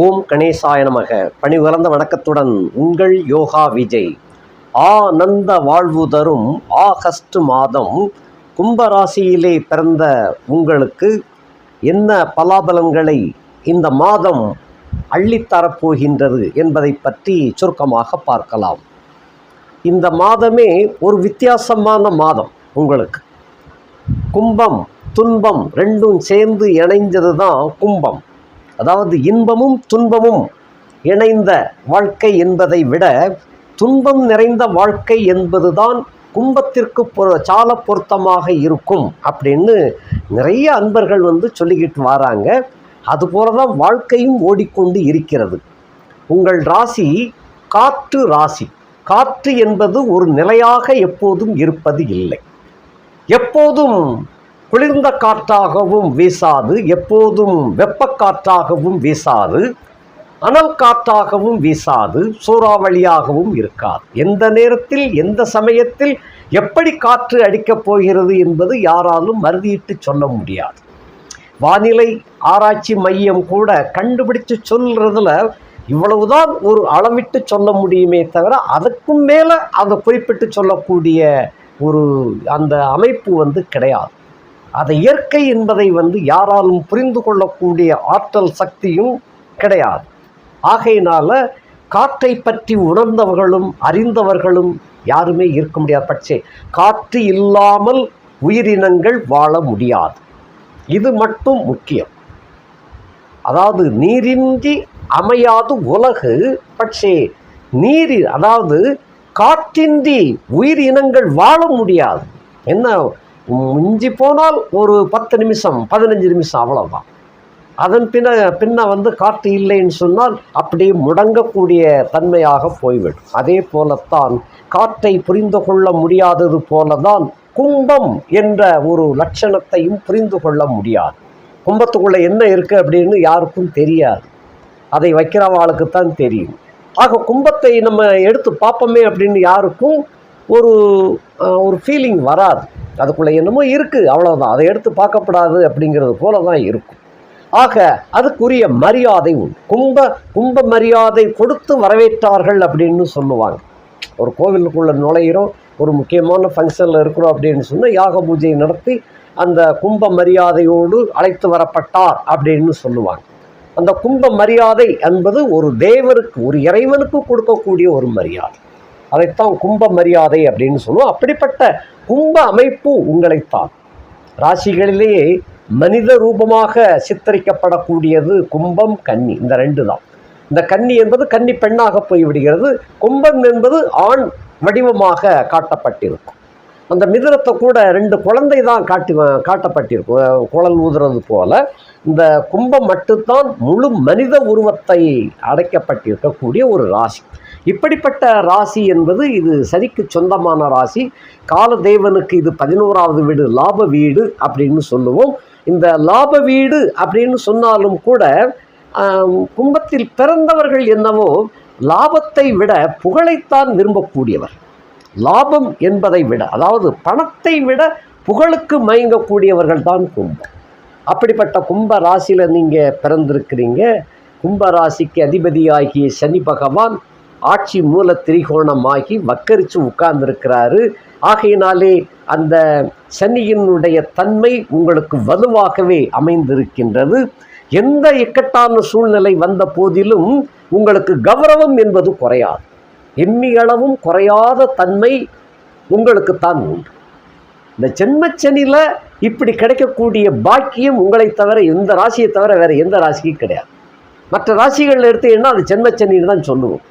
ஓம் கணேசாய நமக. பணிவளர்ந்த வணக்கத்துடன் உங்கள் யோகா விஜய். ஆனந்த வாழ்வு தரும் ஆகஸ்ட் மாதம் கும்பராசியிலே பிறந்த உங்களுக்கு என்ன பலாபலன்களை இந்த மாதம் அள்ளித்தரப்போகின்றது என்பதை பற்றி சுருக்கமாக பார்க்கலாம். இந்த மாதமே ஒரு வித்தியாசமான மாதம் உங்களுக்கு. கும்பம் துன்பம் ரெண்டும் சேர்ந்து இணைஞ்சது தான் கும்பம். அதாவது இன்பமும் துன்பமும் இணைந்த வாழ்க்கை என்பதை விட துன்பம் நிறைந்த வாழ்க்கை என்பதுதான் கும்பத்திற்கு பொ சால பொருத்தமாக இருக்கும் அப்படின்னு நிறைய அன்பர்கள் வந்து சொல்லிக்கிட்டு வராங்க. அதுபோல தான் வாழ்க்கையும் ஓடிக்கொண்டு இருக்கிறது. உங்கள் ராசி காற்று ராசி. காற்று என்பது ஒரு நிலையாக எப்போதும் இருப்பது இல்லை. எப்போதும் குளிர்ந்த காற்றாகவும் வீசாது எப்போதும் வெப்பக்காற்றாகவும் வீசாது அனல் காற்றாகவும் வீசாது சூறாவளியாகவும் இருக்காது. எந்த நேரத்தில் எந்த சமயத்தில் எப்படி காற்று அடிக்கப் போகிறது என்பது யாராலும் மறுதியிட்டு சொல்ல முடியாது. வானிலை ஆராய்ச்சி மையம் கூட கண்டுபிடிச்சு சொல்றதுல இவ்வளவுதான் ஒரு அளவிட்டு சொல்ல முடியுமே தவிர அதுக்கும் மேலே அதை குறிப்பிட்டு சொல்லக்கூடிய ஒரு அந்த அமைப்பு வந்து கிடையாது. அதை இயற்கை என்பதை வந்து யாராலும் புரிந்து கொள்ளக்கூடிய ஆற்றல் சக்தியும் கிடையாது. ஆகையினால காற்றை பற்றி உணர்ந்தவர்களும் அறிந்தவர்களும் யாருமே இருக்க முடியாது. பட்சே காற்று இல்லாமல் உயிரினங்கள் வாழ முடியாது. இது மட்டும் முக்கியம். அதாவது நீரின்றி அமையாது உலகு. பட்சே நீரின் அதாவது காற்றின்றி உயிரினங்கள் வாழ முடியாது. என்ன மிஞ்சி போனால் ஒரு பத்து நிமிஷம் பதினஞ்சு நிமிஷம் அவ்வளோதான் அதன் பின்ன பின்ன வந்து காற்று இல்லைன்னு சொன்னால் அப்படியே முடங்கக்கூடிய தன்மையாக போய்விடும். அதே போலத்தான் காற்றை புரிந்து கொள்ள முடியாதது போலதான் கும்பம் என்ற ஒரு லட்சணத்தையும் புரிந்து கொள்ள முடியாது. கும்பத்துக்குள்ளே என்ன இருக்குது அப்படின்னு யாருக்கும் தெரியாது. அதை வைக்கிறவாளுக்குத்தான் தெரியும். ஆக கும்பத்தை நம்ம எடுத்து பார்ப்போமே அப்படின்னு யாருக்கும் ஒரு ஒரு ஃபீலிங் வராது. அதுக்குள்ளே என்னமோ இருக்குது அவ்வளோதான் அதை எடுத்து பார்க்கப்படாது அப்படிங்கிறது போல தான் இருக்கும். ஆக அதுக்குரிய மரியாதை உண்டு. கும்ப கும்ப மரியாதை கொடுத்து வரவேற்றார்கள் அப்படின்னு சொல்லுவாங்க. ஒரு கோவிலுக்குள்ளே நுழையிறோம் ஒரு முக்கியமான ஃபங்க்ஷனில் இருக்கிறோம் அப்படின்னு சொன்னால் யாக பூஜை நடத்தி அந்த கும்ப மரியாதையோடு அழைத்து வரப்பட்டார் அப்படின்னு சொல்லுவாங்க. அந்த கும்ப மரியாதை என்பது ஒரு தேவருக்கு ஒரு இறைவனுக்கு கொடுக்கக்கூடிய ஒரு மரியாதை. அதைத்தான் கும்ப மரியாதை அப்படின்னு சொல்லுவோம். அப்படிப்பட்ட கும்ப அமைப்பு உங்களைத்தான். ராசிகளிலேயே மனித ரூபமாக சித்தரிக்கப்படக்கூடியது கும்பம் கன்னி. இந்த ரெண்டு தான். இந்த கன்னி என்பது கன்னி பெண்ணாக போய்விடுகிறது. கும்பம் என்பது ஆண் வடிவமாக காட்டப்பட்டிருக்கும். அந்த மிதுனத்தை கூட ரெண்டு குழந்தை தான் காட்டி காட்டப்பட்டிருக்கும். குழல் ஊதுறது போல. இந்த கும்பம் மட்டும்தான் முழு மனித உருவத்தை அடைக்கப்பட்டிருக்கக்கூடிய ஒரு ராசி. இப்படிப்பட்ட ராசி என்பது இது சரிக்கு சொந்தமான ராசி. காலதேவனுக்கு இது பதினோராவது வீடு லாப வீடு அப்படின்னு சொல்லுவோம். இந்த லாப வீடு அப்படின்னு சொன்னாலும் கூட கும்பத்தில் பிறந்தவர்கள் என்னவோ லாபத்தை விட புகழைத்தான் விரும்பக்கூடியவர். லாபம் என்பதை விட அதாவது பணத்தை விட புகழுக்கு மயங்கக்கூடியவர்கள் தான் கும்பம். அப்படிப்பட்ட கும்ப ராசியில் நீங்கள் பிறந்திருக்கிறீங்க. கும்ப ராசிக்கு அதிபதியாகிய சனி பகவான் ஆட்சி மூல திரிகோணமாகி வக்கரித்து உட்கார்ந்திருக்கிறாரு. ஆகையினாலே அந்த சனியினுடைய தன்மை உங்களுக்கு வலுவாகவே அமைந்திருக்கின்றது. எந்த இக்கட்டான சூழ்நிலை வந்த போதிலும் உங்களுக்கு கௌரவம் என்பது குறையாது. எண்ணியளவும் குறையாத தன்மை உங்களுக்குத்தான் உண்டு. இந்த ஜென்மச்சனியில் இப்படி கிடைக்கக்கூடிய பாக்கியம் உங்களை தவிர எந்த ராசியை தவிர வேறு எந்த ராசிக்கும் கிடையாது. மற்ற ராசிகளில் எடுத்தீங்கன்னா அது ஜென்மச்சனின்னு தான் சொல்லுவோம்.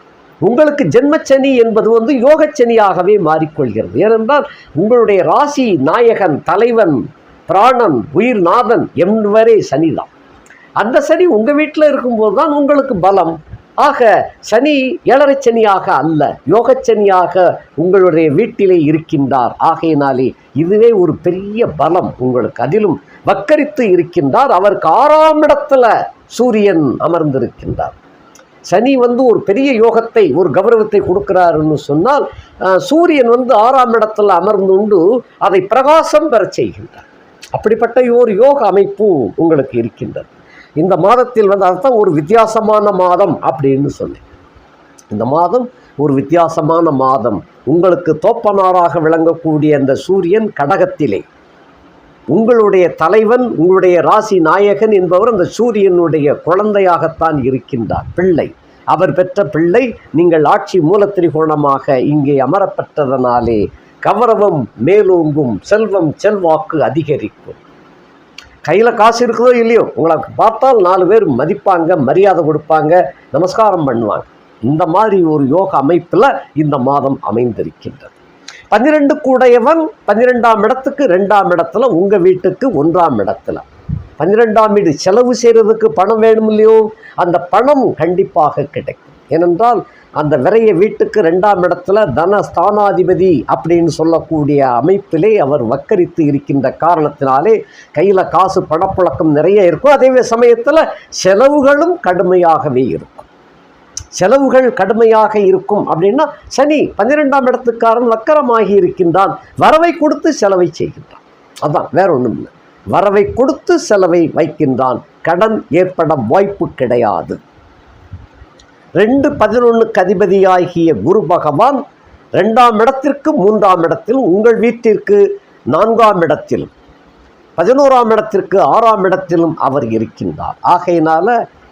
உங்களுக்கு ஜென்மச்சனி என்பது வந்து யோகச்சனியாகவே மாறிக்கொள்கிறது. ஏனென்றால் உங்களுடைய ராசி நாயகன் தலைவன் பிராணன் உயிர்நாதன் என்பவரே சனிதான். அந்த சனி உங்கள் வீட்டில் இருக்கும்போது தான் உங்களுக்கு பலம். ஆக சனி ஏழரை சனியாக அல்ல யோகச்சனியாக உங்களுடைய வீட்டிலே இருக்கின்றார். ஆகையினாலே இதுவே ஒரு பெரிய பலம் உங்களுக்கு. அதிலும் வக்கரித்து இருக்கின்றார். அவருக்கு ஆறாம் இடத்துல சூரியன் அமர்ந்திருக்கின்றார். சனி வந்து ஒரு பெரிய யோகத்தை ஒரு கௌரவத்தை கொடுக்கிறாருன்னு சொன்னால் சூரியன் வந்து ஆறாம் இடத்தில் அமர்ந்துண்டு அதை பிரகாசம் பெறச் செய்கின்றார். அப்படிப்பட்ட ஒரு யோக அமைப்பு உங்களுக்கு இருக்கின்றது. இந்த மாதத்தில் வந்து அதுதான் ஒரு வித்தியாசமான மாதம் அப்படின்னு சொன்னேன். இந்த மாதம் ஒரு வித்தியாசமான மாதம். உங்களுக்கு தோப்பனாராக விளங்கக்கூடிய அந்த சூரியன் கடகத்திலே. உங்களுடைய தலைவன் உங்களுடைய ராசி நாயகன் என்பவர் அந்த சூரியனுடைய குழந்தையாகத்தான் இருக்கின்றார். பிள்ளை. அவர் பெற்ற பிள்ளை நீங்கள் ஆட்சி மூலத்திரிகோணமாக இங்கே அமரப்பெற்றதனாலே கௌரவம் மேலோங்கும் செல்வம் செல்வாக்கு அதிகரிக்கும். கையில் காசு இருக்குதோ இல்லையோ உங்களை பார்த்தால் நாலு பேர் மதிப்பாங்க மரியாதை கொடுப்பாங்க நமஸ்காரம் பண்ணுவாங்க. இந்த மாதிரி ஒரு யோக அமைப்பில் இந்த மாதம் அமைந்திருக்கின்றது. பன்னிரெண்டு கூடையவன் பன்னிரெண்டாம் இடத்துக்கு ரெண்டாம் இடத்துல உங்கள் வீட்டுக்கு ஒன்றாம் இடத்துல. பன்னிரெண்டாம் வீடு செலவு செய்கிறதுக்கு பணம் வேணும் இல்லையோ அந்த பணம் கண்டிப்பாக கிடைக்கும். ஏனென்றால் அந்த விரைய வீட்டுக்கு ரெண்டாம் இடத்துல தன ஸ்தானாதிபதி அப்படின்னு சொல்லக்கூடிய அமைப்பிலே அவர் வக்கரித்து இருக்கின்ற காரணத்தினாலே கையில் காசு பணப்புழக்கம் நிறைய இருக்கும். அதே சமயத்தில் செலவுகளும் கடுமையாகவே இருக்கும். செலவுகள் கடுமையாக இருக்கும். அப்படின்னா சனி பன்னிரெண்டாம் இடத்துக்காரன் வக்கரமாகி இருக்கின்றான். வரவை கொடுத்து செலவை செய்கின்றான். அதான் வேற ஒன்றும் இல்லை. வரவை கொடுத்து செலவை வைக்கின்றான். கடன் ஏற்பட வாய்ப்பு கிடையாது. ரெண்டு பதினொன்றுக்கு அதிபதியாகிய குரு பகவான் ரெண்டாம் இடத்திற்கு மூன்றாம் இடத்தில் உங்கள் வீட்டிற்கு நான்காம் இடத்திலும் பதினோராம் இடத்திற்கு ஆறாம் இடத்திலும் அவர் இருக்கின்றார். ஆகையினால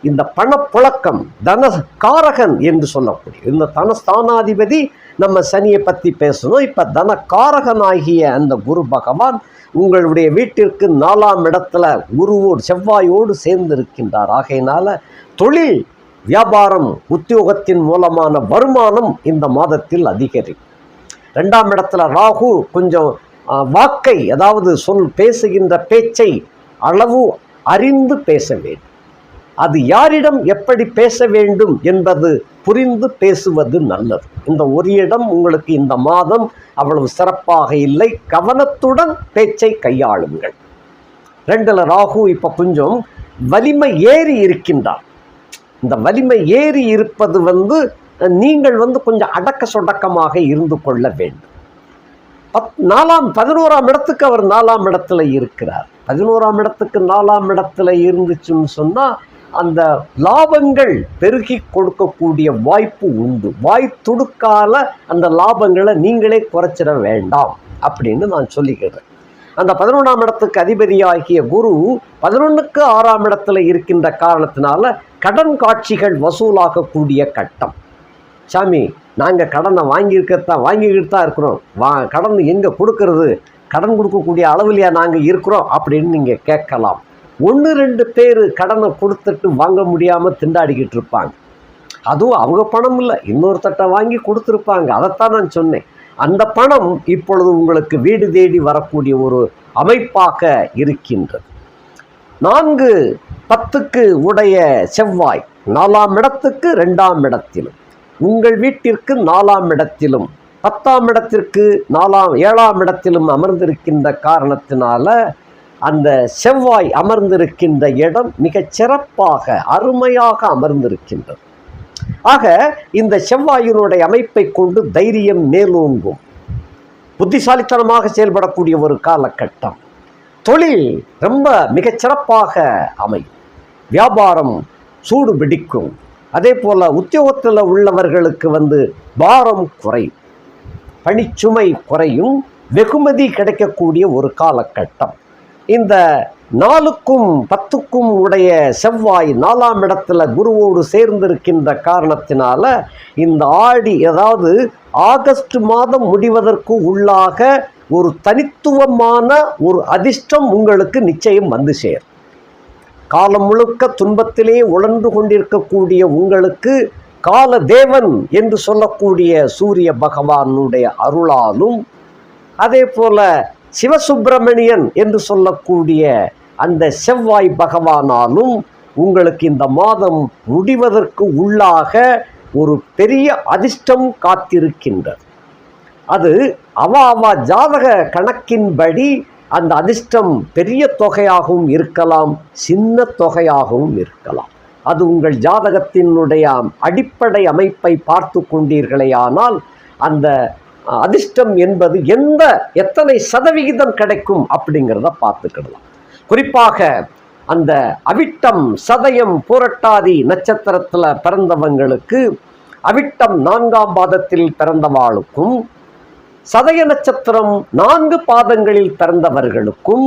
இந்த பணப்புழக்கம் தன காரகன் என்று சொல்லக்கூடிய இந்த தனஸ்தானாதிபதி நம்ம சனியை பற்றி பேசணும். இப்போ தனக்காரகனாகிய அந்த குரு பகவான் உங்களுடைய வீட்டிற்கு நாலாம் இடத்துல குருவோடு செவ்வாயோடு சேர்ந்து இருக்கின்றார் ஆகையினால தொழில் வியாபாரம் உத்தியோகத்தின் மூலமான வருமானம் இந்த மாதத்தில் அதிகரிக்கும். ரெண்டாம் இடத்துல ராகு கொஞ்சம் வாக்கை அதாவது சொல் பேசுகின்ற பேச்சை அளவு அறிந்து பேச வேண்டும். அது யாரிடம் எப்படி பேச வேண்டும் என்பது புரிந்து பேசுவது நல்லது. இந்த ஒரு இடம் உங்களுக்கு இந்த மாதம் அவ்வளவு சிறப்பாக இல்லை. கவனத்துடன் பேச்சை கையாளுங்கள். ரெண்டில் ராகு இப்போ கொஞ்சம் வலிமை ஏறி இருக்கின்றார். இந்த வலிமை ஏறி இருப்பது வந்து நீங்கள் வந்து கொஞ்சம் அடக்க சொடக்கமாக இருந்து கொள்ள வேண்டும். பத் நாலாம் பதினோராம் இடத்துக்கு அவர் நாலாம் இடத்துல இருக்கிறார். பதினோராம் இடத்துக்கு நாலாம் இடத்துல இருந்துச்சுன்னு சொன்னால் அந்த லாபங்கள் பெருகி கொடுக்கக்கூடிய வாய்ப்பு உண்டு. வாய் துடுக்கால அந்த லாபங்களை நீங்களே குறைச்சிட வேண்டாம் அப்படின்னு நான் சொல்லிக்கிறேன். அந்த பதினொன்றாம் இடத்துக்கு அதிபதியாகிய குரு பதினொன்றுக்கு ஆறாம் இடத்துல இருக்கின்ற காரணத்தினால கடன் காட்சிகள் வசூலாகக்கூடிய கட்டம். சாமி நாங்கள் கடனை வாங்கியிருக்கத்தான் வாங்கிக்கிட்டு தான் இருக்கிறோம். வா கடன் எங்கே கொடுக்கறது? கடன் கொடுக்கக்கூடிய அளவுலையா நாங்கள் இருக்கிறோம் அப்படின்னு நீங்கள் கேட்கலாம். ஒன்று ரெண்டு பேர் கடனை கொடுத்துட்டு வாங்க முடியாமல் திண்டாடிக்கிட்டு இருப்பாங்க. அதுவும் அவங்க பணம் இல்லை இன்னொருத்தட்ட வாங்கி கொடுத்துருப்பாங்க. அதைத்தான் நான் சொன்னேன். அந்த பணம் இப்பொழுது உங்களுக்கு வீடு தேடி வரக்கூடிய ஒரு அமைப்பாக இருக்கின்றது. நான்கு பத்துக்கு உடைய செவ்வாய் நாலாம் இடத்துக்கு ரெண்டாம் இடத்திலும். உங்கள் வீட்டிற்கு நாலாம் இடத்திலும். பத்தாம் இடத்திற்கு நாலாம் ஏழாம் இடத்திலும் அமர்ந்திருக்கின்ற காரணத்தினால அந்த செவ்வாய் அமர்ந்திருக்கின்ற இடம் மிகச் சிறப்பாக அருமையாக அமர்ந்திருக்கின்றது. ஆக இந்த செவ்வாயினுடைய அமைப்பை கொண்டு தைரியம் மேலோங்கும். புத்திசாலித்தனமாக செயல்படக்கூடிய ஒரு காலகட்டம். தொழில் ரொம்ப மிகச் சிறப்பாக அமையும். வியாபாரம் சூடு பிடிக்கும். அதே போல் உத்தியோகத்தில் உள்ளவர்களுக்கு வந்து பாரம் குறையும். பணிச்சுமை குறையும். வெகுமதி கிடைக்கக்கூடிய ஒரு காலகட்டம். இந்த நாலுக்கும் பத்துக்கும் உடைய செவ்வாய் நாலாம் இடத்துல குருவோடு சேர்ந்திருக்கின்ற காரணத்தினால இந்த ஆடி அதாவது ஆகஸ்ட் மாதம் முடிவதற்கு உள்ளாக ஒரு தனித்துவமான ஒரு அதிர்ஷ்டம் உங்களுக்கு நிச்சயம் வந்து சேரும். காலம் முழுக்க துன்பத்திலே உழன்று கொண்டிருக்கக்கூடிய உங்களுக்கு கால தேவன் என்று சொல்லக்கூடிய சூரிய பகவானுடைய அருளாலும் அதே போல சிவசுப்பிரமணியன் என்று சொல்லக்கூடிய அந்த செவ்வாய் பகவானாலும் உங்களுக்கு இந்த மாதம் முடிவதற்கு உள்ளாக ஒரு பெரிய அதிர்ஷ்டம் காத்திருக்கின்றது. அது அவாவா ஜாதக கணக்கின்படி அந்த அதிர்ஷ்டம் பெரிய தொகையாகவும் இருக்கலாம் சின்ன தொகையாகவும் இருக்கலாம். அது உங்கள் ஜாதகத்தினுடைய அடிப்படை அமைப்பை பார்த்து கொண்டீர்களேயானால் அந்த அதிர்ஷ்டம் என்பது எந்த எத்தனை சதவிகிதம் கிடைக்கும் அப்படிங்கிறத பார்த்துக்கிடலாம். குறிப்பாக அந்த அவிட்டம் சதயம் பூரட்டாதி நட்சத்திரத்தில் பிறந்தவங்களுக்கு அவிட்டம் நான்காம் பாதத்தில் பிறந்தவாளுக்கும் சதய நட்சத்திரம் நான்கு பாதங்களில் பிறந்தவர்களுக்கும்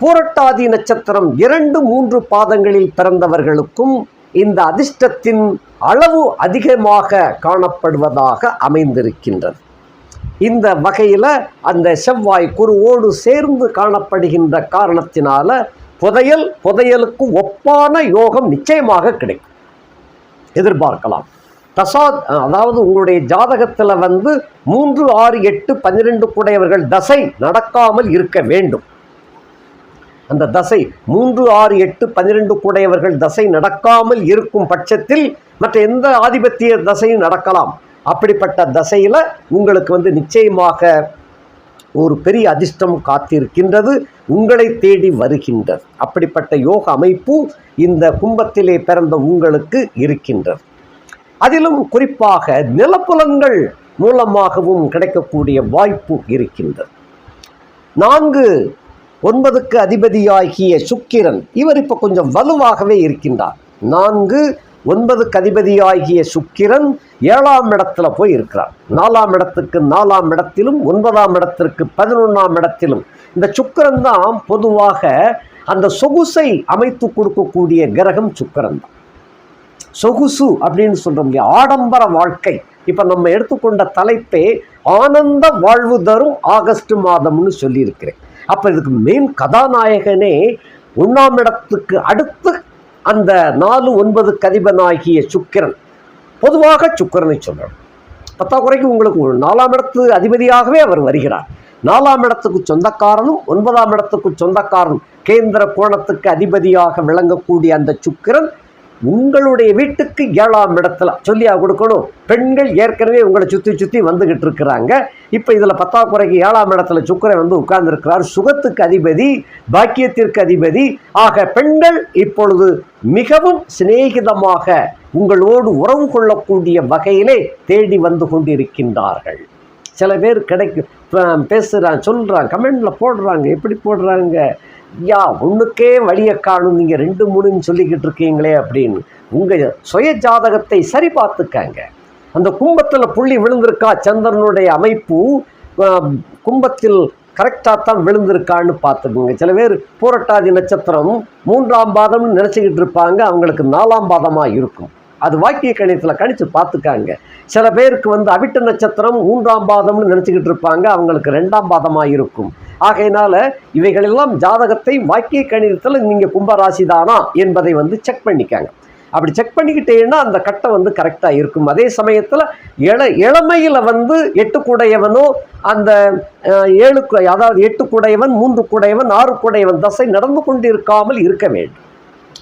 பூரட்டாதி நட்சத்திரம் இரண்டு மூன்று பாதங்களில் பிறந்தவர்களுக்கும் இந்த அதிர்ஷ்டத்தின் அளவு அதிகமாக காணப்படுவதாக அமைந்திருக்கின்றது. இந்த வகையில் அந்த செவ்வாய் குருவோடு சேர்ந்து காணப்படுகின்ற காரணத்தினால புதையல் புதையலுக்கு ஒப்பான யோகம் நிச்சயமாக கிடைக்கும். எதிர்பார்க்கலாம். தசா அதாவது உங்களுடைய ஜாதகத்தில் வந்து மூன்று ஆறு எட்டு பன்னிரெண்டு குடையவர்கள் தசை நடக்காமல் இருக்க வேண்டும். அந்த தசை மூன்று ஆறு எட்டு பன்னிரெண்டு குடையவர்கள் தசை நடக்காமல் இருக்கும் பட்சத்தில் மற்ற எந்த ஆதிபத்திய தசையும் நடக்கலாம். அப்படிப்பட்ட தசையில் உங்களுக்கு வந்து நிச்சயமாக ஒரு பெரிய அதிர்ஷ்டம் காத்திருக்கின்றது உங்களை தேடி வருகின்றது. அப்படிப்பட்ட யோக அமைப்பு இந்த கும்பத்திலே பிறந்த உங்களுக்கு இருக்கின்றது. அதிலும் குறிப்பாக நிலப்புலங்கள் மூலமாகவும் கிடைக்கக்கூடிய வாய்ப்பு இருக்கின்றது. நான்கு ஒன்பதுக்கு அதிபதியாகிய சுக்கிரன் இவர் இப்போ கொஞ்சம் வலுவாகவே இருக்கின்றார். நான்கு ஒன்பது கதிபதியாகிய சுக்கிரன் ஏழாம் இடத்துல போய் இருக்கிறார் நாலாம் இடத்துக்கு நாலாம் இடத்திலும் ஒன்பதாம் இடத்திற்கு பதினொன்றாம் இடத்திலும். இந்த சுக்கரன் தான் பொதுவாக அந்த சொகுசை அமைத்து கொடுக்கக்கூடிய கிரகம் சுக்கரன் தான். சொகுசு அப்படின்னு சொல்கிறோம் இல்லையா? ஆடம்பர வாழ்க்கை. இப்போ நம்ம எடுத்துக்கொண்ட தலைப்பே ஆனந்த வாழ்வு தரும் ஆகஸ்ட் மாதம்னு சொல்லியிருக்கிறேன். அப்போ இதுக்கு மெயின் கதாநாயகனே ஒன்றாம் இடத்துக்கு அடுத்து அந்த நாலு ஒன்பது கதிபனாகிய சுக்கிரன். பொதுவாக சுக்கிரனை சொல்கிறோம் பத்தாக்குறைக்கு உங்களுக்கு நாலாம் இடத்து அதிபதியாகவே அவர் வருகிறார். நாலாம் இடத்துக்கு சொந்தக்காரனும் ஒன்பதாம் இடத்துக்கு சொந்தக்காரனும் கேந்திர கோணத்துக்கு அதிபதியாக விளங்கக்கூடிய அந்த சுக்கிரன் உங்களுடைய வீட்டுக்கு ஏழாம் இடத்துல சொல்லியா கொடுக்கணும். பெண்கள் ஏற்கனவே உங்களை சுற்றி சுற்றி வந்துகிட்டு இருக்கிறாங்க. இப்போ இதில் பத்தாக்குறைக்கு ஏழாம் இடத்துல சுக்கரை வந்து உட்கார்ந்துருக்கிறார். சுகத்துக்கு அதிபதி பாக்கியத்திற்கு அதிபதி. ஆக பெண்கள் இப்பொழுது மிகவும் சிநேகிதமாக உங்களோடு உறவு கொள்ளக்கூடிய வகையிலே தேடி வந்து கொண்டிருக்கின்றார்கள். சில பேர் கிடைக்கும் பேசுகிறான் சொல்கிறான் கமெண்டில் போடுறாங்க எப்படி போடுறாங்க? ஐயா ஒன்றுக்கே வழியை காணும் நீங்கள் ரெண்டு மூணுன்னு சொல்லிக்கிட்டு இருக்கீங்களே அப்படின்னு உங்கள் சுய ஜாதகத்தை சரி பார்த்துக்காங்க. அந்த கும்பத்தில் புள்ளி விழுந்திருக்கா சந்திரனுடைய அமைப்பு கும்பத்தில் கரெக்டாக தான் விழுந்திருக்கான்னு பார்த்துக்குங்க. சில பேர் பூரட்டாதி நட்சத்திரம் மூன்றாம் பாதம்னு நினச்சிக்கிட்டு இருப்பாங்க அவங்களுக்கு நாலாம் பாதமாக இருக்கும். அது வாக்கிய கணிதத்தில் கணித்து பார்த்துக்காங்க. சில பேருக்கு வந்து அவிட்ட நட்சத்திரம் மூன்றாம் பாதம்னு நினச்சிக்கிட்டு இருப்பாங்க. அவங்களுக்கு ரெண்டாம் பாதமாக இருக்கும் ஆகையினால இவைகளெல்லாம் ஜாதகத்தை வாக்கிய கணிதத்தில் நீங்கள் கும்பராசி தானா என்பதை வந்து செக் பண்ணிக்காங்க. அப்படி செக் பண்ணிக்கிட்டேன்னா அந்த கட்டம் வந்து கரெக்டாக இருக்கும். அதே சமயத்தில் இள இளமையில் வந்து எட்டு கூடையவனோ அந்த ஏழு அதாவது எட்டு கூடையவன் மூன்று கூடையவன் ஆறு கூடையவன் தசை நடந்து கொண்டிருக்காமல் இருக்க வேண்டும்.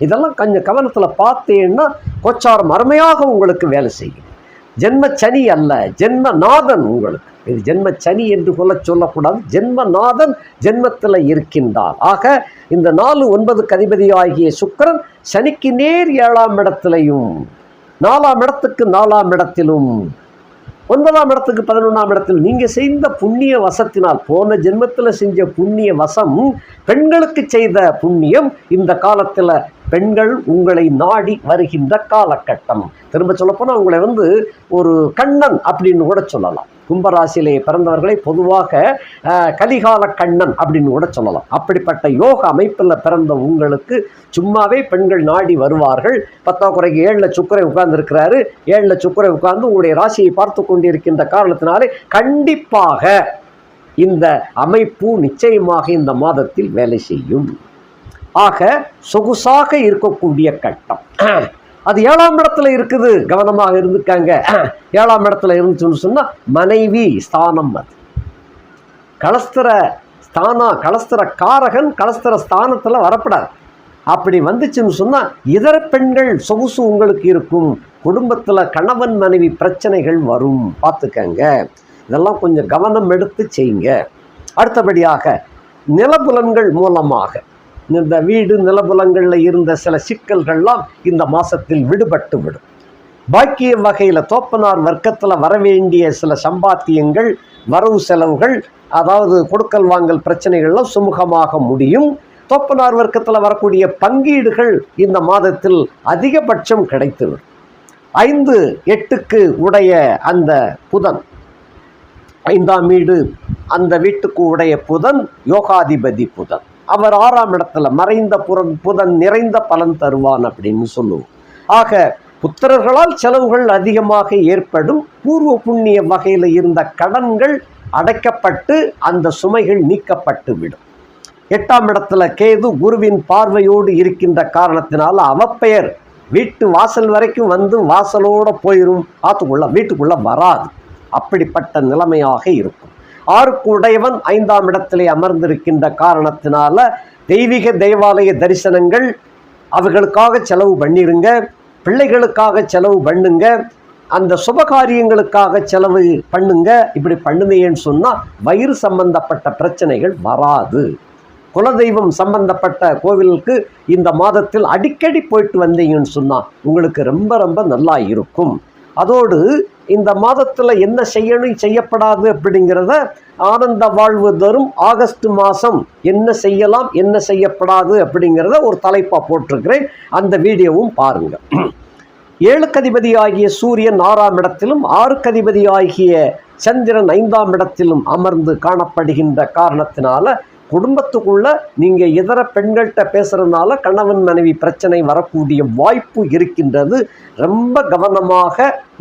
இதெல்லாம் கொஞ்சம் கவனத்தில் பார்த்தேன்னா கோச்சாரம் அருமையாக உங்களுக்கு வேலை செய்யும். ஜென்ம சனி அல்ல ஜென்மநாதன் உங்களுக்கு. இது ஜென்ம சனி என்று சொல்ல சொல்லக்கூடாது ஜென்மநாதன் ஜென்மத்தில் இருக்கின்றார். ஆக இந்த நாலு ஒன்பதுக்கு அதிபதியாகிய சுக்கிரன் சனிக்கு நேர் ஏழாம் இடத்திலையும் நாலாம் இடத்துக்கு நாலாம் இடத்திலும் ஒன்பதாம் இடத்துக்கு பதினொன்றாம் இடத்தில் நீங்கள் செய்த புண்ணிய வசத்தினால் போன ஜென்மத்தில் செஞ்ச புண்ணிய வசம் பெண்களுக்கு செய்த புண்ணியம் இந்த காலத்தில் பெண்கள் உங்களை நாடி வருகின்ற காலகட்டம். திரும்ப சொல்லப்போனால் உங்களை வந்து ஒரு கண்ணன் அப்படின்னு கூட சொல்லலாம். கும்பராசியிலே பிறந்தவர்களை பொதுவாக கலிகால கண்ணன் அப்படின்னு கூட சொல்லலாம். அப்படிப்பட்ட யோக அமைப்பில் பிறந்த உங்களுக்கு சும்மாவே பெண்கள் நாடி வருவார்கள். பத்தாக்குறைக்கு ஏழில் சுக்கரை உட்கார்ந்துருக்கிறாரு. ஏழில் சுக்கரை உட்கார்ந்து உங்களுடைய ராசியை பார்த்து கொண்டிருக்கின்ற காரணத்தினாலே கண்டிப்பாக இந்த அமைப்பு நிச்சயமாக இந்த மாதத்தில் வேலை செய்யும். ஆக சொகுசாக இருக்கக்கூடிய கட்டம். அது ஏழாம் இடத்துல இருக்குது கவனமாக இருந்துக்காங்க. ஏழாம் இடத்துல இருந்துச்சுன்னு சொன்னால் மனைவி ஸ்தானம் அது. கலஸ்தர ஸ்தானா கலஸ்தர காரகன் கலஸ்தர ஸ்தானத்தில் வரப்படாது. அப்படி வந்துச்சுன்னு சொன்னால் இதர பெண்கள் சொகுசு உங்களுக்கு இருக்கும். குடும்பத்தில் கணவன் மனைவி பிரச்சனைகள் வரும். பார்த்துக்கங்க. இதெல்லாம் கொஞ்சம் கவனம் எடுத்து செய்யுங்க. அடுத்தபடியாக நிலபுலன்கள் மூலமாக. இந்த வீடு நிலபுலங்களில் இருந்த சில சிக்கல்கள்லாம் இந்த மாதத்தில் விடுபட்டு விடும். பாக்கிய வகையில் தோப்பனார் வர்க்கத்தில் வரவேண்டிய சில சம்பாத்தியங்கள் வரவு செலவுகள் அதாவது கொடுக்கல் வாங்கல் பிரச்சனைகள்லாம் சுமூகமாக முடியும். தோப்பனார் வர்க்கத்தில் வரக்கூடிய பங்கீடுகள் இந்த மாதத்தில் அதிகபட்சம் கிடைத்துவிடும் ஐந்து எட்டுக்கு உடைய அந்த புதன் ஐந்தாம் வீடு அந்த வீட்டுக்கு உடைய புதன் யோகாதிபதி புதன். அவர் ஆறாம் இடத்துல மறைந்த புறன் புதன் நிறைந்த பலன் தருவான் அப்படின்னு சொல்லுவோம். ஆக புத்திரர்களால் செலவுகள் அதிகமாக ஏற்படும் பூர்வ புண்ணிய வகையில் இருந்த கடன்கள் அடைக்கப்பட்டு அந்த சுமைகள் நீக்கப்பட்டு விடும். எட்டாம் இடத்துல கேது குருவின் பார்வையோடு இருக்கின்ற காரணத்தினால் அவப்பெயர் வீட்டு வாசல் வரைக்கும் வந்து வாசலோடு போயிடும் ஆத்துக்குள்ள வீட்டுக்குள்ளே வராது. அப்படிப்பட்ட நிலைமையாக இருக்கும். ஆறுக்குடையவன் ஐந்தாம் இடத்திலே அமர்ந்திருக்கின்ற காரணத்தினால தெய்வீக தேவாலய தரிசனங்கள் அவர்களுக்காக செலவு பண்ணிருங்க பிள்ளைகளுக்காக செலவு பண்ணுங்க அந்த சுபகாரியங்களுக்காக செலவு பண்ணுங்க. இப்படி பண்ணுனீங்கன்னு சொன்னால் வயிறு சம்பந்தப்பட்ட பிரச்சனைகள் வராது. குலதெய்வம் சம்பந்தப்பட்ட கோவிலுக்கு இந்த மாதத்தில் அடிக்கடி போயிட்டு வந்தீங்கன்னு சொன்னால் உங்களுக்கு ரொம்ப ரொம்ப நல்லா இருக்கும். அதோடு இந்த மாதத்தில் என்ன செய்யணும் செய்யப்படாது அப்படிங்கிறத ஆனந்த வாழ்வு தரும் ஆகஸ்ட் மாதம் என்ன செய்யலாம் என்ன செய்யப்படாது அப்படிங்கிறத ஒரு தலைப்பாக போட்டிருக்கிறேன். அந்த வீடியோவும் பாருங்கள் ஏழுக்கதிபதி ஆகிய சூரியன் ஆறாம் இடத்திலும் ஆறுக்கதிபதி ஆகிய சந்திரன் ஐந்தாம் இடத்திலும் அமர்ந்து காணப்படுகின்ற காரணத்தினால குடும்பத்துக்குள்ள நீங்க இதர பெண்கள்கிட்ட பேசுறதுனால கணவன் மனைவி பிரச்சனை வரக்கூடிய வாய்ப்பு இருக்கின்றது. ரொம்ப கவனமாக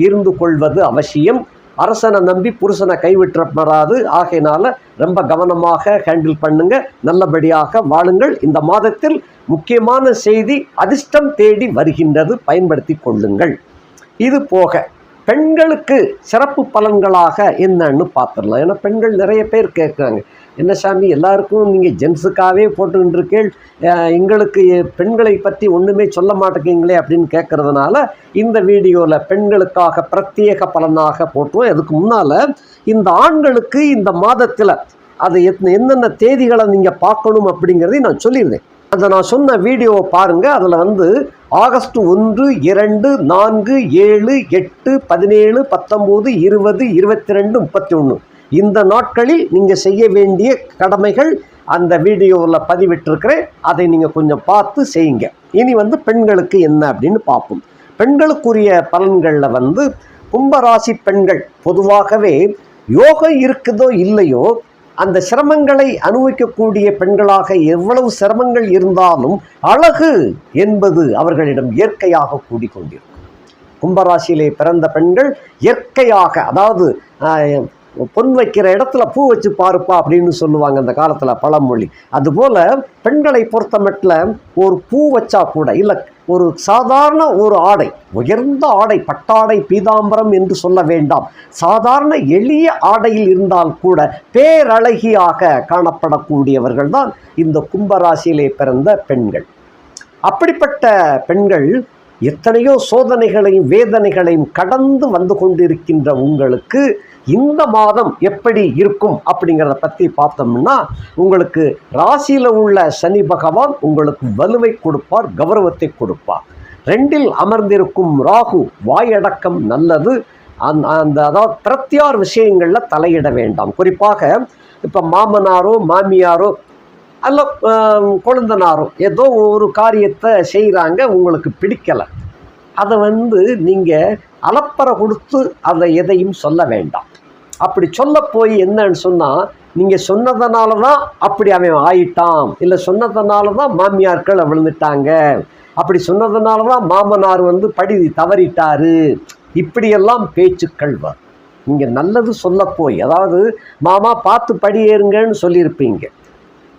இருந்து கொள்வது அவசியம். அரசனை நம்பி புருஷனை கைவிட்டப்படாது ஆகையினால ரொம்ப கவனமாக ஹேண்டில் பண்ணுங்க. நல்லபடியாக வாழுங்கள். இந்த மாதத்தில் முக்கியமான செய்தி அதிர்ஷ்டம் தேடி வருகின்றது. பயன்படுத்தி கொள்ளுங்கள். இது போக பெண்களுக்கு சிறப்பு பலன்களாக என்னன்னு பார்த்துடலாம். ஏன்னா பெண்கள் நிறைய பேர் கேட்குறாங்க. என்ன சாமி எல்லாருக்கும் நீங்கள் ஜென்ஸுக்காகவே போட்டுக்கிட்டு எங்களுக்கு பெண்களை பற்றி ஒன்றுமே சொல்ல மாட்டேங்கிங்களே அப்படின்னு கேட்குறதுனால இந்த வீடியோவில் பெண்களுக்காக பிரத்யேக பலனாக போட்டுருவோம். அதுக்கு முன்னால் இந்த ஆண்களுக்கு இந்த மாதத்தில் அது எத்- என்னென்ன தேதிகளை நீங்கள் பார்க்கணும் அப்படிங்கிறதையும் நான் சொல்லியிருந்தேன். அதை நான் சொன்ன வீடியோவை பாருங்கள் அதில் வந்து ஆகஸ்ட் ஒன்று இரண்டு நான்கு ஏழு எட்டு பதினேழு பத்தொம்போது இருபது இருபத்தி ரெண்டு முப்பத்தி ஒன்று இந்த நாட்களில் நீங்கள் செய்ய வேண்டிய கடமைகள் அந்த வீடியோவில் பதிவிட்டிருக்கிறேன். அதை நீங்கள் கொஞ்சம் பார்த்து செய்யுங்க. இனி வந்து பெண்களுக்கு என்ன அப்படின்னு பார்ப்போம். பெண்களுக்குரிய பலன்களில் வந்து கும்பராசி பெண்கள் பொதுவாகவே யோகம் இருக்குதோ இல்லையோ அந்த சிரமங்களை அனுபவிக்கக்கூடிய பெண்களாக எவ்வளவு சிரமங்கள் இருந்தாலும் அழகு என்பது அவர்களிடம் இயற்கையாக கூடிக்கொண்டிருக்கும். கும்பராசியிலே பிறந்த பெண்கள் இயற்கையாக அதாவது பொன் வைக்கிற இடத்துல பூ வச்சு பாருப்பா அப்படின்னு சொல்லுவாங்க அந்த காலத்தில் பழமொழி. அதுபோல் பெண்களை பொறுத்தமட்டில் ஒரு பூ வச்சா கூட இல்லை ஒரு சாதாரண ஒரு ஆடை உயர்ந்த ஆடை பட்டாடை பீதாம்பரம் என்று சொல்ல வேண்டாம். சாதாரண எளிய ஆடையில் இருந்தால் கூட பேரழகியாக காணப்படக்கூடியவர்கள் தான் இந்த கும்பராசியிலே பிறந்த பெண்கள். அப்படிப்பட்ட பெண்கள் எத்தனையோ சோதனைகளையும் வேதனைகளையும் கடந்து வந்து கொண்டிருக்கின்ற உங்களுக்கு இந்த மாதம் எப்படி இருக்கும் அப்படிங்கிறத பற்றி பார்த்தோம்னா உங்களுக்கு ராசியில் உள்ள சனி பகவான் உங்களுக்கு வலுவை கொடுப்பார் கௌரவத்தை கொடுப்பார். ரெண்டில் அமர்ந்திருக்கும் ராகு வாயடக்கம் நல்லது. அந்த அந்த அதாவது பிரத்யார் விஷயங்களில் தலையிட வேண்டாம். குறிப்பாக இப்போ மாமனாரோ மாமியாரோ அல்ல கொழுந்தனாரும் ஏதோ ஒரு காரியத்தை செய்கிறாங்க உங்களுக்கு பிடிக்கலை. அதை வந்து நீங்கள் அலப்பறை கொடுத்து அதை எதையும் சொல்ல வேண்டாம். அப்படி சொல்ல போய் என்னன்னு சொன்னால் நீங்கள் சொன்னதுனால தான் அப்படி அவன் ஆயிட்டான். இல்லை சொன்னதுனால தான் மாமியார்கள் விழுந்துட்டாங்க. அப்படி சொன்னதுனால தான் மாமனார் வந்து படி தவறிட்டாரு. இப்படியெல்லாம் பேச்சுக்கள் வரும். நீங்கள் நல்லது சொல்ல போய் அதாவது மாமா பார்த்து படியேறுங்கன்னு சொல்லியிருப்பீங்க.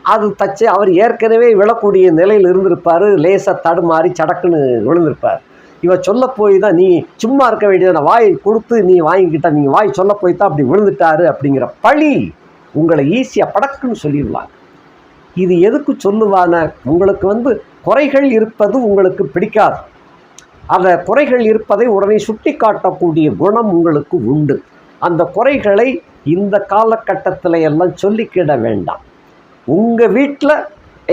அது தச்சு அவர் ஏற்கனவே விழக்கூடிய நிலையில் இருந்திருப்பார் லேசாக தடுமாறி சடக்குன்னு விழுந்திருப்பார். இவ சொல்ல போய் தான் நீ சும்மா இருக்க வேண்டியதான வாய் கொடுத்து நீ வாங்கிக்கிட்ட நீங்கள் வாய் சொல்ல போய் தான் அப்படி விழுந்துட்டாரு அப்படிங்கிற பழி உங்களை ஈஸியாக படக்குன்னு சொல்லிடுவாங்க இது எதுக்கு சொல்லுவான? உங்களுக்கு வந்து குறைகள் இருப்பது உங்களுக்கு பிடிக்காது. அந்த குறைகள் இருப்பதை உடனே சுட்டி காட்டக்கூடிய குணம் உங்களுக்கு உண்டு. அந்த குறைகளை இந்த காலகட்டத்தில் எல்லாம் சொல்லிக்கிட வேண்டாம். உங்கள் வீட்டில்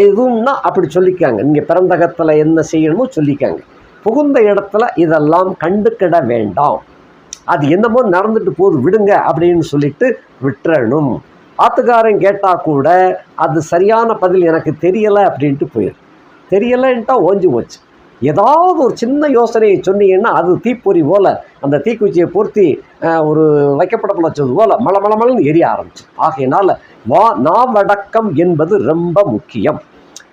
எதுவும்னா அப்படி சொல்லிக்காங்க. நீங்கள் பிறந்தகத்தில் என்ன செய்யணுமோ சொல்லிக்காங்க. புகுந்த இடத்துல இதெல்லாம் கண்டுக்கிட வேண்டாம். அது என்னமோ நடந்துட்டு போகுது விடுங்க அப்படின்னு சொல்லிட்டு விட்டுறணும். ஆத்துக்காரன் கேட்டால் கூட அது சரியான பதில் எனக்கு தெரியலை அப்படின்ட்டு போயிடும் தெரியலைன்ட்டா ஓஞ்சு போச்சு. ஏதாவது ஒரு சின்ன யோசனையை சொன்னீங்கன்னா அது தீப்பொறி போல் அந்த தீக்குச்சியை பொருத்தி ஒரு வைக்கப்பட வச்சது போல மல மலன்னு எரிய ஆரம்பிச்சு. ஆகையினால் வா நாவடக்கம் என்பது ரொம்ப முக்கியம்.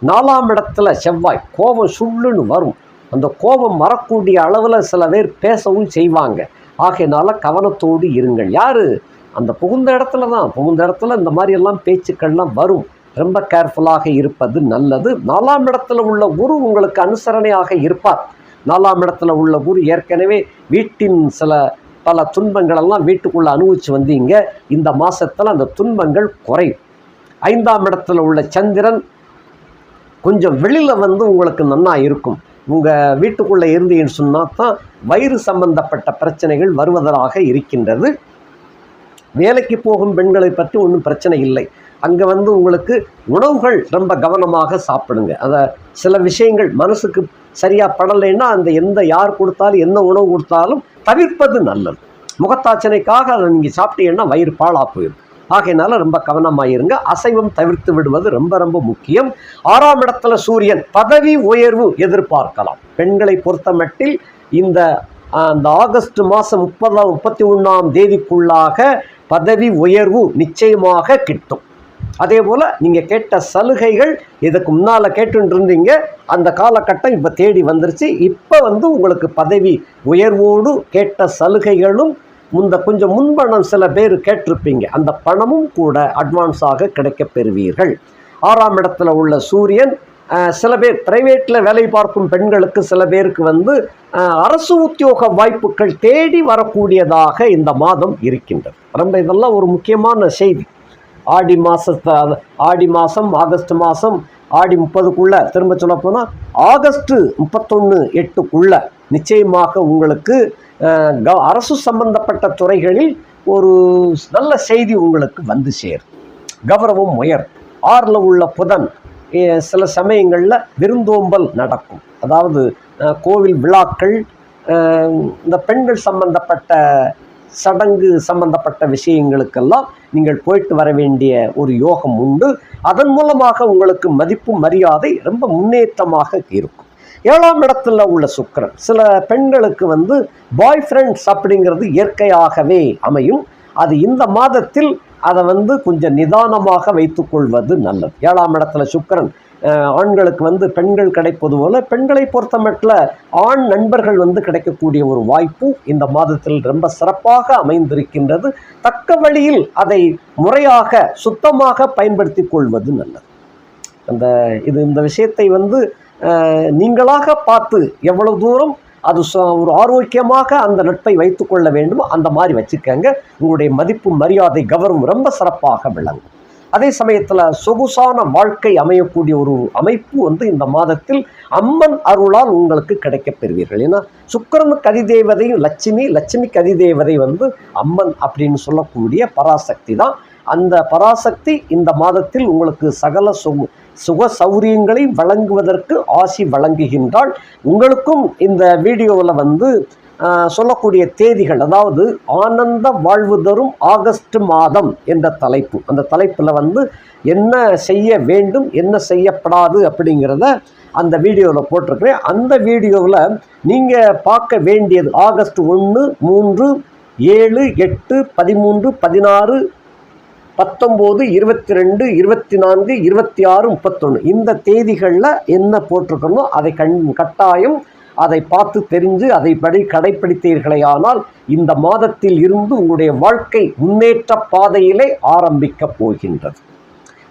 நாலாம் இடத்துல செவ்வாய் கோபம் சுள்ளுன்னு வரும். அந்த கோபம் வரக்கூடிய அளவில் சில பேர் பேசவும் செய்வாங்க. ஆகையினால கவனத்தோடு இருங்கள். யார்? அந்த புகுந்த இடத்துல தான். புகுந்த இடத்துல இந்த மாதிரியெல்லாம் பேச்சுக்கள்லாம் வரும். ரொம்ப கேர்ஃபுல்லாக இருப்பது நல்லது. நாலாம் இடத்துல உள்ள குரு உங்களுக்கு அனுசரணையாக இருப்பார். நாலாம் இடத்துல உள்ள குரு ஏற்கனவே வீட்டின் சில பல துன்பங்களெல்லாம் வீட்டுக்குள்ளே அனுபவிச்சு வந்தீங்க. இந்த மாதத்தில் அந்த துன்பங்கள் குறையும். ஐந்தாம் இடத்துல உள்ள சந்திரன் கொஞ்சம் வெளியில் வந்து உங்களுக்கு நன்னா இருக்கும். உங்கள் வீட்டுக்குள்ளே இருந்தீங்கன்னு சொன்னால் தான் வயிறு சம்பந்தப்பட்ட பிரச்சனைகள் வருவதாக இருக்கின்றது. வேலைக்கு போகும் பெண்களை பற்றி ஒன்றும் பிரச்சனை இல்லை. அங்கே வந்து உங்களுக்கு உணவுகள் ரொம்ப கவனமாக சாப்பிடுங்க. அதை சில விஷயங்கள் மனசுக்கு சரியாக படலைன்னா அந்த எந்த யார் கொடுத்தாலும் என்ன உணவு கொடுத்தாலும் தவிர்ப்பது நல்லது. முகத்தாச்சனைக்காக அதை நீங்கள் சாப்பிட்டீங்கன்னா வயிறு பாழாக போயிடும் ஆகையினால ரொம்ப கவனமாக இருங்க அசைவம் தவிர்த்து விடுவது ரொம்ப ரொம்ப முக்கியம். ஆறாம் இடத்துல சூரியன் பதவி உயர்வு எதிர்பார்க்கலாம். பெண்களை பொறுத்தமட்டில் இந்த அந்த ஆகஸ்ட் மாதம் முப்பதாம் முப்பத்தி ஒன்றாம் தேதிக்குள்ளாக பதவி உயர்வு நிச்சயமாக கிட்டும். அதே போல் நீங்கள் கேட்ட சலுகைகள் இதுக்கு முன்னால் கேட்டுருந்தீங்க இருந்தீங்க அந்த காலகட்டம் இப்போ தேடி வந்துருச்சு. இப்போ வந்து உங்களுக்கு பதவி உயர்வோடு கேட்ட சலுகைகளும் முந்த கொஞ்சம் முன்பணம் சில பேர் கேட்டிருப்பீங்க. அந்த பணமும் கூட அட்வான்ஸாக கிடைக்கப் பெறுவீர்கள். ஆறாம் இடத்துல உள்ள சூரியன் சில பேர் பிரைவேட்டில் வேலை பார்க்கும் பெண்களுக்கு சில பேருக்கு வந்து அரசு உத்தியோக வாய்ப்புகள் தேடி வரக்கூடியதாக இந்த மாதம் இருக்கின்றது. ரொம்ப இதெல்லாம் ஒரு முக்கியமான செய்தி. ஆடி மாதத்தை ஆடி மாதம் ஆகஸ்ட் மாதம் ஆடி முப்பதுக்குள்ளே திரும்ப சொல்ல போனால் முப்பத்தொன்று எட்டுக்குள்ளே நிச்சயமாக உங்களுக்கு க- அரசு சம்பந்தப்பட்ட துறைகளில் ஒரு நல்ல செய்தி உங்களுக்கு வந்து சேரும். கௌரவம் உயர். ஆறில் உள்ள புதன் சில சமயங்களில் விருந்தோம்பல் நடக்கும். அதாவது கோவில் விழாக்கள் இந்த பெண்கள் சம்பந்தப்பட்ட சடங்கு சம்பந்தப்பட்ட விஷயங்களுக்கெல்லாம் நீங்கள் போயிட்டு வர வேண்டிய ஒரு யோகம் உண்டு. அதன் மூலமாக உங்களுக்கு மதிப்பு மரியாதை ரொம்ப முன்னேற்றமாக இருக்கும். ஏழாம் இடத்துல உள்ள சுக்கிரன் சில பெண்களுக்கு வந்து பாய் ஃப்ரெண்ட்ஸ் அப்படிங்கிறது இயற்கையாகவே அமையும். அது இந்த மாதத்தில் அதை வந்து கொஞ்சம் நிதானமாக வைத்துக்கொள்வது நல்லது. ஏழாம் இடத்துல சுக்கிரன் ஆண்களுக்கு வந்து பெண்கள் கிடைப்பது போல பெண்களை பொறுத்த மட்டில் ஆண் நண்பர்கள் வந்து கிடைக்கக்கூடிய ஒரு வாய்ப்பு இந்த மாதத்தில் ரொம்ப சிறப்பாக அமைந்திருக்கின்றது. தக்க வழியில் அதை முறையாக சுத்தமாக பயன்படுத்தி கொள்வது நல்லது. அந்த இது இந்த விஷயத்தை வந்து நீங்களாக பார்த்து எவ்வளவு தூரம் அது ச- ஒரு ஆரோக்கியமாக அந்த நட்பை வைத்துக்கொள்ள வேண்டுமோ அந்த மாதிரி வச்சுக்கோங்க. உங்களுடைய மதிப்பு மரியாதை கௌரவம் ரொம்ப சிறப்பாக விளங்கும். அதே சமயத்தில் சொகுசான வாழ்க்கை அமையக்கூடிய ஒரு அமைப்பு வந்து இந்த மாதத்தில் அம்மன் அருளால் உங்களுக்கு கிடைக்கப் பெறுவீர்கள். ஏன்னா சுக்கிரனுக்கு அதிதேவதையும் லட்சுமி லட்சுமிக்கு அதிதேவதை வந்து அம்மன் அப்படின்னு சொல்லக்கூடிய பராசக்தி தான். அந்த பராசக்தி இந்த மாதத்தில் உங்களுக்கு சகல சொகு சுக சௌரியங்களை வழங்குவதற்கு ஆசி வழங்குகின்றாள். உங்களுக்கும் இந்த வீடியோவில் வந்து சொல்லக்கூடிய தேதிகள் அதாவது ஆனந்த வாழ்வு தரும் ஆகஸ்ட் மாதம் என்ற தலைப்பு. அந்த தலைப்பில் வந்து என்ன செய்ய வேண்டும் என்ன செய்யப்படாது அப்படிங்கிறத அந்த வீடியோவில் போட்டிருக்கிறேன். அந்த வீடியோவில் நீங்கள் பார்க்க வேண்டியது ஆகஸ்ட் ஒன்று மூன்று ஏழு எட்டு பதிமூன்று பதினாறு பத்தொம்போது இருபத்தி ரெண்டு இருபத்தி நான்கு இருபத்தி ஆறு முப்பத்தொன்று இந்த தேதிகளில் என்ன போட்டிருக்கணும் அதை கண் கட்டாயம் அதை பார்த்து தெரிஞ்சு அதைப்படி கடைப்பிடித்தீர்களேயானால் இந்த மாதத்தில் இருந்து உங்களுடைய வாழ்க்கை முன்னேற்ற பாதையிலே ஆரம்பிக்கப் போகின்றது.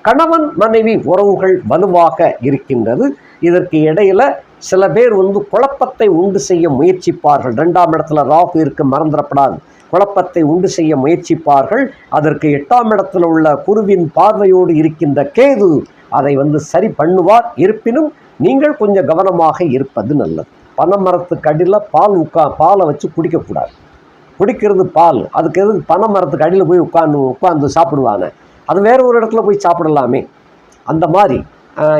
கணவன் மனைவி உறவுகள் வலுவாக இருக்கின்றது. இதற்கு இடையில சில பேர் வந்து குழப்பத்தை உண்டு செய்ய முயற்சிப்பார்கள். ரெண்டாம் இடத்துல ராகு இருக்க மறந்துடப்படாது. குழப்பத்தை உண்டு செய்ய முயற்சிப்பார்கள். அதற்கு எட்டாம் இடத்துல உள்ள குருவின் பார்வையோடு இருக்கின்ற கேது அதை வந்து சரி பண்ணுவார். இருப்பினும் நீங்கள் கொஞ்சம் கவனமாக இருப்பது நல்லது. பனை மரத்துக்கு அடியில் பால் உட்கா பாலை வச்சு குடிக்கக்கூடாது. குடிக்கிறது பால். அதுக்கு எதுக்கு பனை மரத்துக்கு அடியில் போய் உட்காந்து உட்காந்து சாப்பிடுவாங்க. அது வேறு ஒரு இடத்துல போய் சாப்பிடலாமே. அந்த மாதிரி.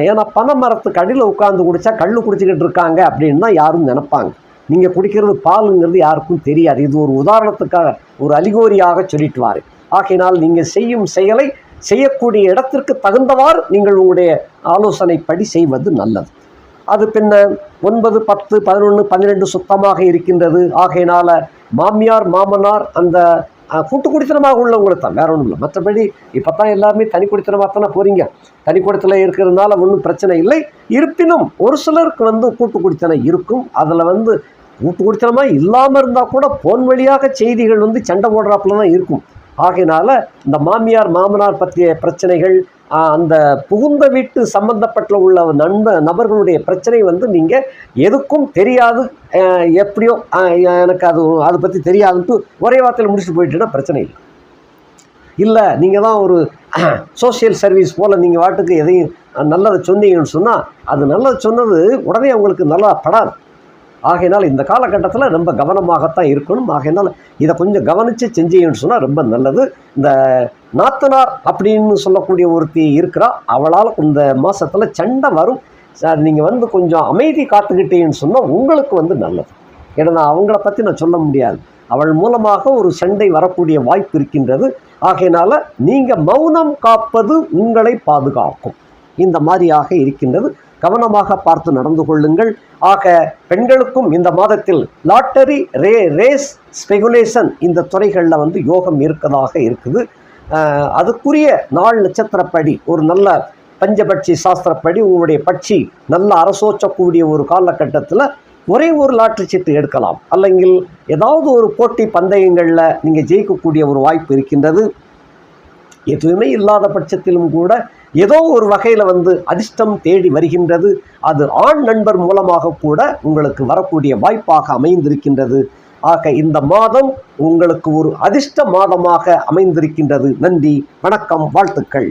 ஏன்னா பனை மரத்துக்கு அடியில் உட்காந்து குடித்தா கல் குடிச்சிக்கிட்டு இருக்காங்க அப்படின்னு தான் யாரும் நினைப்பாங்க. நீங்கள் குடிக்கிறது பாலுங்கிறது யாருக்கும் தெரியாது. இது ஒரு உதாரணத்துக்காக ஒரு அலிகோரியாக சொல்லிட்டுவார். ஆகையினால் நீங்கள் செய்யும் செயலை செய்யக்கூடிய இடத்திற்கு தகுந்தவாறு நீங்கள் உங்களுடைய ஆலோசனைப்படி செய்வது நல்லது. அது பின்ன ஒன்பது பத்து பதினொன்று பன்னிரெண்டு சுத்தமாக இருக்கின்றது. ஆகையினால் மாமியார் மாமனார் அந்த கூட்டு குடித்தனமாக உள்ளவங்களுக்கு தான். வேற ஒன்றும் இல்லை. மற்றபடி இப்போ தான் எல்லாருமே தனி குடித்தனமாக தானே போகிறீங்க தனி குடத்தில் இருக்கிறதுனால ஒன்றும் பிரச்சனை இல்லை. இருப்பினும் ஒரு சிலருக்கு வந்து கூட்டு குடித்தனம் இருக்கும். அதில் வந்து கூட்டு குடித்தனமாக இல்லாமல் இருந்தால் கூட போன் வழியாக செய்திகள் வந்து சண்டை போடுறாப்புல தான் இருக்கும். ஆகையினால இந்த மாமியார் மாமனார் பற்றிய பிரச்சனைகள் அந்த புகுந்த வீட்டு சம்பந்தப்பட்ட உள்ள நண்ப நபர்களுடைய பிரச்சனை வந்து நீங்கள் எதுக்கும் தெரியாது. எப்படியோ எனக்கு அது அதை பற்றி தெரியாதுன்ட்டு ஒரே வார்த்தையில் முடிச்சுட்டு போயிட்டுன்னா பிரச்சனை இல்லை. இல்லை நீங்கள் தான் ஒரு சோஷியல் சர்வீஸ் போல் நீங்கள் வாட்டுக்கு எதையும் நல்லதை சொன்னீங்கன்னு சொன்னால் அது நல்லது சொன்னது உடனே அவங்களுக்கு நல்லா படாது. ஆகையினால் இந்த காலகட்டத்தில் ரொம்ப கவனமாகத்தான் இருக்கணும். ஆகையினால் இதை கொஞ்சம் கவனித்து செஞ்சீங்கன்னு சொன்னால் ரொம்ப நல்லது. இந்த நாத்தனார் அப்படின்னு சொல்லக்கூடிய ஒருத்தி இருக்கிறா. அவளால் இந்த மாதத்தில் சண்டை வரும். சார் நீங்கள் வந்து கொஞ்சம் அமைதி காத்துக்கிட்டீங்கன்னு சொன்னால் உங்களுக்கு வந்து நல்லது. ஏன்னா நான் அவங்கள பற்றி நான் சொல்ல முடியாது. அவள் மூலமாக ஒரு சண்டை வரக்கூடிய வாய்ப்பு இருக்கின்றது. ஆகையினால நீங்கள் மௌனம் காப்பது உங்களை பாதுகாக்கும். இந்த மாதிரியாக இருக்கின்றது. கவனமாக பார்த்து நடந்து கொள்ளுங்கள். ஆக பெண்களுக்கும் இந்த மாதத்தில் லாட்டரி ரே ரேஸ் ஸ்பெகுலேஷன் இந்த துறைகளில் வந்து யோகம் இருக்கதாக இருக்குது. அதுக்குரிய நாள் நட்சத்திரப்படி ஒரு நல்ல பஞ்சபட்சி சாஸ்திரப்படி உங்களுடைய பட்சி நல்ல அரசோச்சக்கூடிய ஒரு காலகட்டத்தில் ஒரே ஒரு லாட்டரி சீட்டு எடுக்கலாம். அல்லங்கில் ஏதாவது ஒரு போட்டி பந்தயங்களில் நீங்கள் ஜெயிக்கக்கூடிய ஒரு வாய்ப்பு இருக்கின்றது. எதுவுமே இல்லாத பட்சத்திலும் கூட ஏதோ ஒரு வகையில் வந்து அதிர்ஷ்டம் தேடி வருகின்றது. அது ஆண் நண்பர் மூலமாக கூட உங்களுக்கு வரக்கூடிய வாய்ப்பாக அமைந்திருக்கின்றது. ஆக இந்த மாதம் உங்களுக்கு ஒரு அதிர்ஷ்ட மாதமாக அமைந்திருக்கின்றது. நன்றி வணக்கம் வாழ்த்துக்கள்.